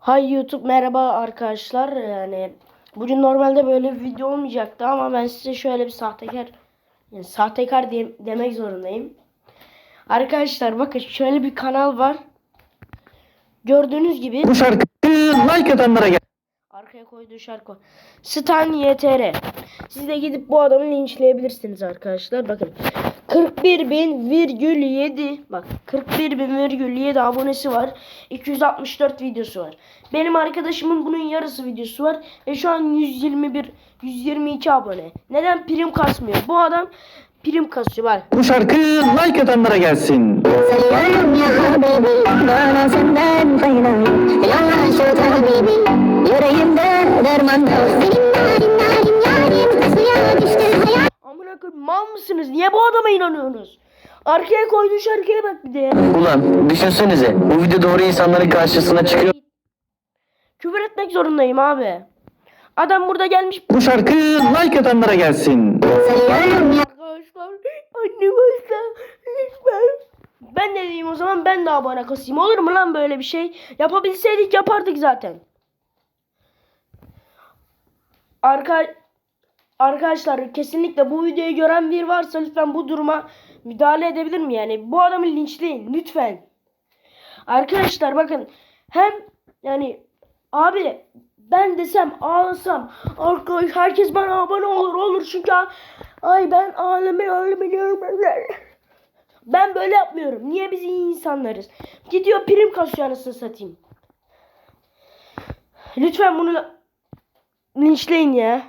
Hay YouTube merhaba arkadaşlar. Yani bugün normalde böyle bir video olmayacaktı ama ben size şöyle bir sahtekar yani sahtekar diye, demek zorundayım. Arkadaşlar bakın şöyle bir kanal var. Gördüğünüz gibi Bu şarkıyı like atanlara gel. arkaya koyduğu şarkı. Stan YTR. Siz de gidip bu adamı linçleyebilirsiniz arkadaşlar. Bakın 41 bin virgül 7 bak 41 bin virgül 7 abonesi var. 264 videosu var. Benim arkadaşımın bunun yarısı videosu var. Ve şu an 121 122 abone. Neden prim kasmıyor? Bu adam prim kasıyor bak. Bu şarkıyı like atanlara gelsin. Sayıyorum ya habibi Bana senden fayda Yalan şu tabibi Yüreğimde derman yok mısınız? Niye bu adama inanıyorsunuz? Arkaya koyduğu şarkıya bak bir de. Ulan düşünsenize bu video doğru insanların karşısına çıkıyor. Küfür etmek zorundayım abi. Adam burada gelmiş. Bu şarkıyı like atanlara gelsin. Arkadaşlar annem hasta. Lütfen. Ben de diyeyim o zaman ben de abone kasayım. Olur mu lan böyle bir şey? Yapabilseydik yapardık zaten. Arka Arkadaşlar kesinlikle bu videoyu gören bir varsa lütfen bu duruma müdahale edebilir mi? Yani bu adamı linçleyin lütfen. Arkadaşlar bakın hem yani abi ben desem ağlasam arkadaş herkes bana abone olur olur çünkü ay ben ağlamayı ağlamıyorum. Ben böyle yapmıyorum. Niye biz iyi insanlarız? Gidiyor prim kasıyor anasını satayım. Lütfen bunu linçleyin ya.